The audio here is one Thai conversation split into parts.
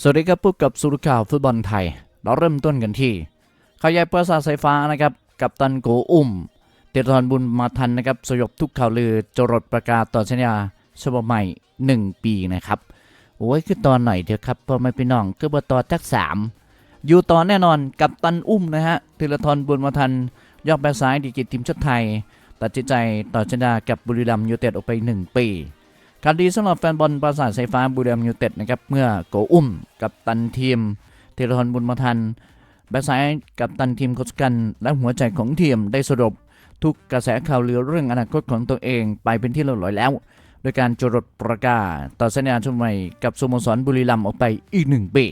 สวัสดีครับพบกับสุรข่าวฟุตบอลไทย เราเริ่มต้นกันที่ข่าวใหญ่ประสาทสายฟ้านะครับ กับตันโกอุ้มเตรทรบุญมาทันนะครับ สยบทุกข่าวลือจรดประกาศต่อสัญญาฉบับใหม่ 1 ปีนะครับ โอ้ยคือตอนไหนเถอะครับพอไม่พี่น้องคือบต่อจักสามอยู่ต่อแน่นอนกับตันอุ้มนะฮะเทเลทรบุญมาทันยอดแบ็ซ้ายดีกรีทีมชาติไทย ตัดสินใจต่อสัญญากับบุรีรัมย์ยูเต็ดออกไป 1 ปี การดีสำหรับแฟนบอลปราสาทสายฟ้าบุรีรัมย์ยูเต็ดนะครับเมื่อโกอุ้มกับตันทีมเทเลทรบุญมาทันแบ็คซ้ายกับตันทีมโคชกัน และหัวใจของทีมได้สรุปทุกกระแสข่าวลือเรื่องอนาคตของตัวเองไปเป็นที่เรียบร้อยแล้ว โดยการจรดประกาศต่อสัญญาชุดใหม่กับสโมสรบุรีรัมย์ออกไปอีกหนึ่งปี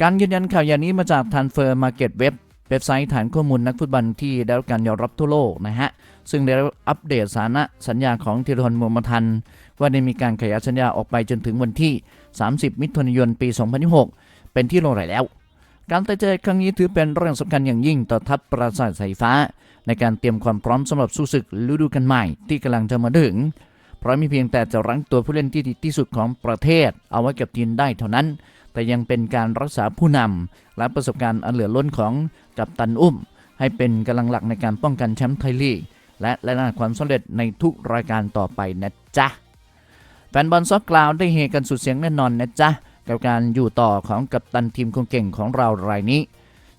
การยืนยันข่าวอย่างนี้มาจากทันเฟอร์มาเก็ตเว็บเว็บไซต์ฐานข้อมูลนักฟุตบอลที่ได้รับการยอมรับทั่วโลกนะฮะ ซึ่งได้อัปเดตสถานะสัญญาของธีรทรมุมทัน ว่าได้มีการขยายสัญญาออกไปจนถึงวันที่ 30 มิถุนายนปี 2026เป็นที่ลงรายแล้ว การตัดใจครั้งนี้ถือเป็นเรื่องสำคัญอย่างยิ่งต่อทัพปราสาทสายฟ้า ในการเตรียมความพร้อมสำหรับสู้ศึกฤดูกาลใหม่ที่กำลังจะมาถึง เพราะมีเพียงแต่จะรั้งตัวผู้เล่นที่ดีที่สุดของประเทศ เอาไว้กับทีมได้เท่านั้น แต่ยังเป็นการรักษาผู้นำและประสบการณ์อันเหลือล้นของกัปตันอุ้ม ให้เป็นกำลังหลักในการป้องกันแชมป์ไทยลีกและและนาความสำเร็จในทุกรายการต่อไปนะจ๊ะ แฟนบอลซอกกล่าวได้เฮกันสุดเสียงแน่นอนนะจ๊ะกับการอยู่ต่อของกัปตันทีมคนเก่งของเรารายนี้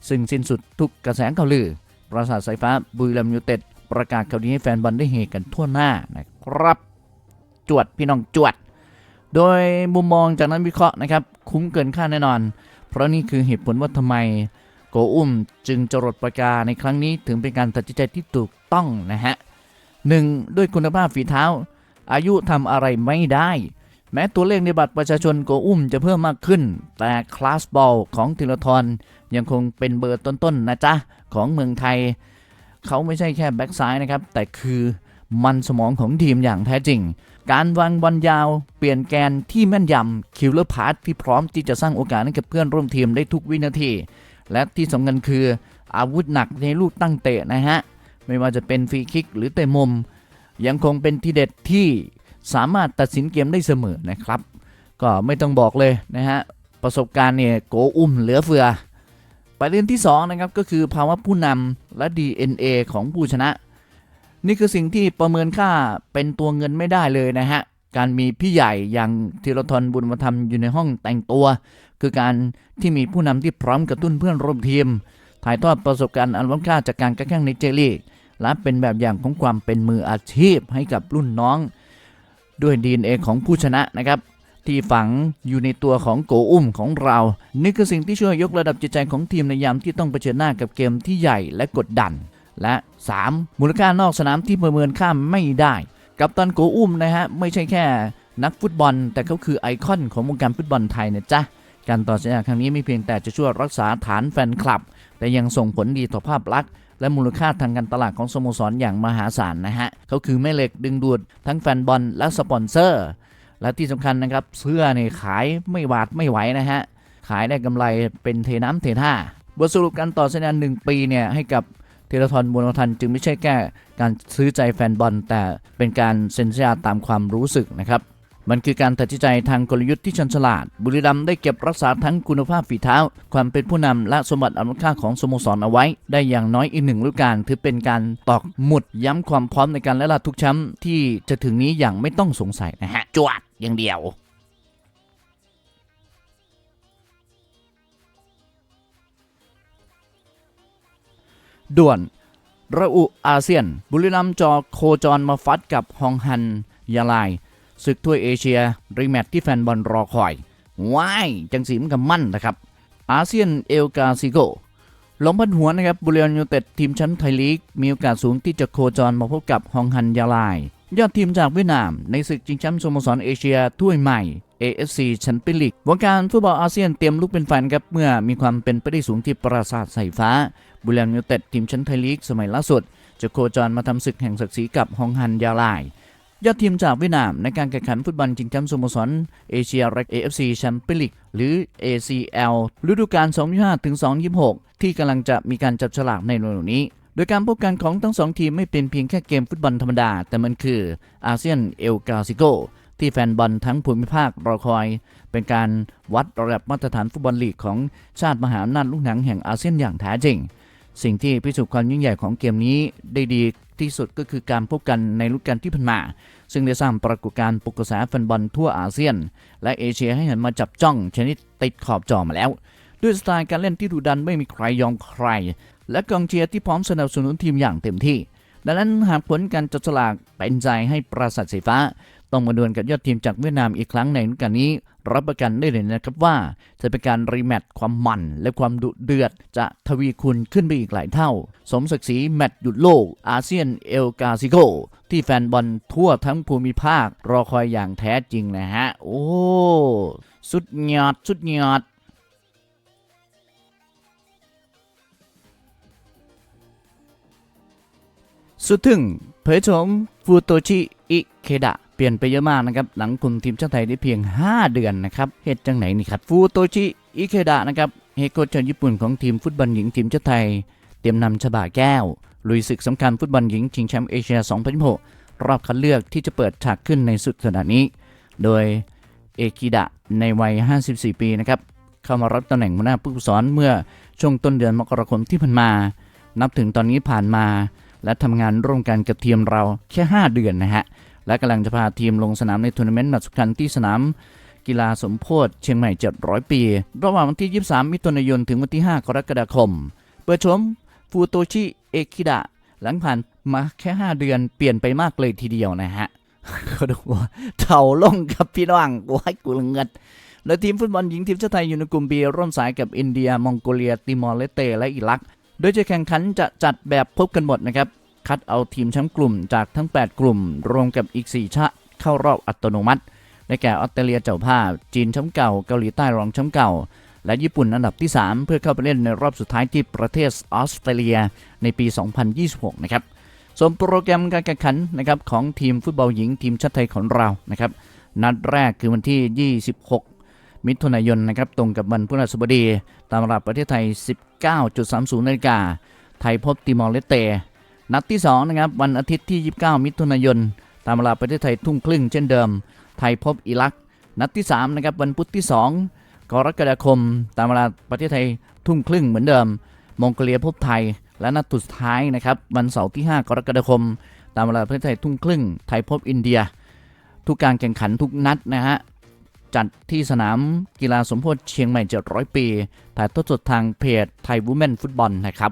ซึ่งสิ้นสุดทุกกระแสข่าวลือ ประสาทสายฟ้าบุรีรัมย์ยูเต็ด ประกาศข่าวนี้ให้แฟนบอลได้เฮกันทั่วหน้านะครับ จวดพี่น้องจวด โดยมุมมองจากนั้นวิเคราะห์นะครับ คุ้มเกินค่าแน่นอน เพราะนี่คือเหตุผลว่าทำไม โกอุ้มจึงจรดประกาศในครั้งนี้ถึงเป็นการตัดสินใจที่ถูกต้องนะฮะหนึ่งด้วยคุณภาพฝีเท้า อายุทำอะไรไม่ได้ แม้ตัวเลขในบัตรประชาชนโกอุ้มจะเพิ่มมากขึ้น แต่คลาสบอลของธีรทรยังคงเป็นเบอร์ต้นๆนะจ๊ะ ของเมืองไทย เขาไม่ใช่แค่แบ็กซ้ายนะครับ แต่คือมันสมองของทีมอย่างแท้จริง การวางบอลยาว เปลี่ยนแกนที่แม่นยำคิวเลอร์พาร์ทที่พร้อมที่จะสร้างโอกาสให้กับเพื่อนร่วมทีมได้ทุกวินาที และที่สำคัญคืออาวุธหนักในลูกตั้งเตะนะฮะ ไม่ว่าจะเป็นฟรีคิกหรือเตะมุม ยังคงเป็นทีเด็ดที่สามารถตัดสินเกมได้เสมอนะครับ ก็ไม่ต้องบอกเลยนะฮะ ประสบการณ์เนี่ยโกอุ้มเหลือเฟือ ประเด็นที่2นะครับก็คือภาวะผู้นำและ DNA ของผู้ชนะ นี่คือสิ่งที่ประเมินค่าเป็นตัวเงินไม่ได้เลยนะฮะ การมีพี่ใหญ่อย่างธีรทรบุญมาทำอยู่ในห้องแต่งตัว คือการที่มีผู้นำที่พร้อมกระตุ้นเพื่อนร่วมทีมถ่ายทอดประสบการณ์อันล้ำค่าจากการกระแข่งในเจลีก และเป็นแบบอย่างของความเป็นมืออาชีพให้กับรุ่นน้อง ด้วย DNA ของผู้ชนะนะครับ ที่ฝังอยู่ในตัวของโกอุ้มของเรา นี่คือสิ่งที่ช่วยยกระดับจิตใจของทีมในยามที่ต้องเผชิญหน้ากับเกมที่ใหญ่และกดดัน และ 3. มูลค่านอกสนามที่ประเมินค่าไม่ได้ กับตันโกอุ้มนะฮะไม่ใช่แค่นักฟุตบอล แต่เขาคือไอคอนของวงการฟุตบอลไทยนะจ๊ะการต่อสัญญาครั้งนี้ไม่เพียงแต่จะช่วยรักษาฐานแฟนคลับ แต่ยังส่งผลดีต่อภาพลักษณ์ และมูลค่าทางการตลาดของสโมสรอย่างมหาศาลนะฮะเขาคือแม่เหล็กดึงดูดทั้งแฟนบอลและสปอนเซอร์ และที่สำคัญนะครับเสื้อเนี่ยขายไม่หวาดไม่ไหวนะฮะขายได้กำไรเป็นเทน้ำเทท่าบทสรุปการต่อสัญญาหนึ่งปีเนี่ยให้กับเทเลทรบุญทันจึงไม่ใช่แค่การซื้อใจแฟนบอลแต่เป็นการเซ็นสัญญาตามความรู้สึกนะครับ มันคือการตัดสินใจทางกลยุทธ์ที่ชันฉลาด บุรีรัมย์ได้เก็บรักษาทั้งคุณภาพฝีเท้า ความเป็นผู้นำและสมบัติอันล้ำค่าของสโมสรเอาไว้ ได้อย่างน้อยอีกหนึ่งฤดูกาลถือเป็นการตอกหมุดย้ำความพร้อมในการไล่ล่าทุกแชมป์ที่จะถึงนี้อย่างไม่ต้องสงสัยนะฮะจวดอย่างเดียวด่วนระอุอาเซียน บุรีรัมย์จอโคจรมาฟัดกับฮองฮันยาลาย ศึกถ้วยเอเชียรีแมตช์ที่แฟนบอลรอคอยว้ายจังสีมันกับมั่นนะครับอาเซียนเอลกาซิโกลงพันหัวนะครับบุรีรัมย์ยูเต็ดทีมแชมป์ไทยลีก มีโอกาสสูงที่จะโคจรมาพบกับฮองฮันยาลาย ยอดทีมจากเวียดนาม ในศึกชิงแชมป์สโมสรเอเชียถ้วยใหม่ AFC แชมเปี้ยนลีกวงการฟุตบอลอาเซียนเตรียมลุกเป็นไฟนครับเมื่อมีความเป็นไปได้สูงที่ปราสาทสายฟ้า บุรีรัมย์ยูเต็ดทีมแชมป์ไทยลีกสมัยล่าสุด จะโคจรมาทำศึกแห่งศักดิ์ศรีกับฮองฮันยาลาย ยอดทีมจากเวียดนามในการแข่งขันฟุตบอลชิงแชมป์สโมสรเอเชียเรก AFC แชมเปี้ยนลีกหรือ ACL ฤดูกาล2025-2026 ที่กำลังจะมีการจับฉลากในเร็วๆนี้ โดยการพบกันของทั้งสองทีมไม่เป็นเพียงแค่เกมฟุตบอลธรรมดา แต่มันคืออาเซียนเอลกาซิโกที่แฟนบอลทั้งภูมิภาครอคอย เป็นการวัดระดับมาตรฐานฟุตบอลลีกของชาติมหาอำนาจลูกหนังแห่งอาเซียนอย่างแท้จริง สิ่งที่พิสูจน์ความยิ่งใหญ่ของเกมนี้ได้ดี ที่สุดก็คือการพบกันในฤดูกาลที่ผ่านมา ซึ่งได้สร้างปรากฏการณ์ปลุกกระแสแฟนบอลทั่วอาเซียน และเอเชียให้หันมาจับจ้องชนิดติดขอบจอมาแล้ว ด้วยสไตล์การเล่นที่ดุดันไม่มีใครยอมใคร และกองเชียร์ที่พร้อมสนับสนุนทีมอย่างเต็มที่ ดังนั้นหากผลการจับสลากเป็นใจให้ปราสาทสีฟ้า ต้องมาดวลกับยอดทีมจากเวียดนามอีกครั้งในฤดูกาลนี้ รับประกันได้เลยนะครับว่า จะเป็นการรีแมตช์ความมันและความดุเดือด จะทวีคูณขึ้นไปอีกหลายเท่า สมศักดิ์ศรีแมตช์หยุดโลก อาเซียนเอลกาซิโก ที่แฟนบอลทั่วทั้งภูมิภาค รอคอยอย่างแท้จริงนะฮะ โอ้ สุดยอดสุดยอดสุดถึงเผยโฉมฟูโตชิอิเคดะ เปลี่ยนไปเยอะมากนะครับหลังคุมทีมชาติไทยได้เพียง 5 เดือนนะครับเหตุจังไหนนี่ครับฟูโตชิอิเคดะนะครับเฮโค้ชชาวญี่ปุ่นของทีมฟุตบอลหญิงทีมชาติไทย เตรียมนำฉบาแก้ว ลุยศึกสำคัญฟุตบอลหญิงชิงแชมป์เอเชีย 2016 รอบคัดเลือกที่จะเปิดฉากขึ้นในสุดสัปดาห์นี้ โดยเอกิดะในวัย 54 ปีนะครับเข้ามารับตำแหน่งหัวหน้าผู้ฝึกสอนเมื่อช่วงต้นเดือนมกราคมที่ผ่านมา นับถึงตอนนี้ผ่านมา และทำงานร่วมกันกับทีมเราแค่ 5 เดือนนะฮะ และกำลังจะพาทีมลงสนามในทัวร์นาเมนต์นัดสำคัญที่สนามกีฬาสมโพธิเชียงใหม่ 700 ปี ระหว่างวันที่ 23 มิถุนายน ถึงวันที่ 5 กรกฎาคม เปิดชมฟูโตชิ เอคิดะ หลังผ่านมาแค่ 5 เดือนเปลี่ยนไปมากเลยทีเดียวนะฮะก็ดูว่าเท่าลงกับพี่น้องโอ้ยกูลเงิดและทีมฟุตบอลหญิงทีมชาติไทยอยู่ในกลุ่ม B ร่วมสายกับอินเดีย มองโกเลีย ติมอร์เลสเต และอิรัก โดยจะแข่งขันจะจัดแบบพบกันหมดนะครับ คัดเอาทีมแชมป์กลุ่มจากทั้ง 8 กลุ่ม รวมกับอีก 4 ชาติเข้ารอบอัตโนมัติ ได้แก่ออสเตรเลียเจ้าภาพ จีนแชมป์เก่า เกาหลีใต้รองแชมป์เก่า และญี่ปุ่นอันดับที่ 3 เพื่อเข้าไปเล่นในรอบสุดท้ายที่ประเทศออสเตรเลียในปี 2026 นะครับ ส่วนโปรแกรมการแข่งขันนะครับของทีมฟุตบอลหญิงทีมชาติไทยของเรา นะครับ นัดแรกคือวันที่ 26มิถุนายนนะครับตรงกับวันพฤหัสบดี ตามเวลาประเทศไทย 19.30 นาฬิกา ไทยพบติมอร์เลสเต นัดที่2นะครับวันอาทิตย์ที่ 29 มิถุนายน ตามเวลาประเทศไทยทุ่มครึ่งเช่นเดิม ไทยพบอิรัก นัดที่3นะครับวันพุธที่ 2 กรกฎาคม ตามเวลาประเทศไทยทุ่มครึ่งเหมือนเดิม มองโกเลียพบไทย และนัดสุดท้ายนะครับวันเสาร์ที่ 5 กรกฎาคม ตามเวลาประเทศไทยทุ่มครึ่ง ไทยพบอินเดีย ทุกการแข่งขันทุกนัดนะฮะจัดที่สนามกีฬาสมโพธิเชียงใหม่ 700 ปี ถ่ายทอดสดทางเพจไทยวูแมนฟุตบอลนะครับ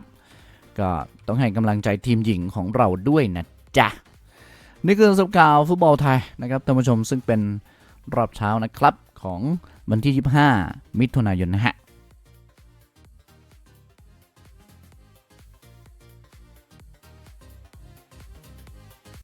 ก็ต้องให้กำลังใจทีมหญิงของเราด้วยนะจ๊ะ นี่คือสกาวฟุตบอลไทยนะครับท่านผู้ชมซึ่งเป็นรอบเช้านะครับของวันที่ 25 มิถุนายนนะฮะ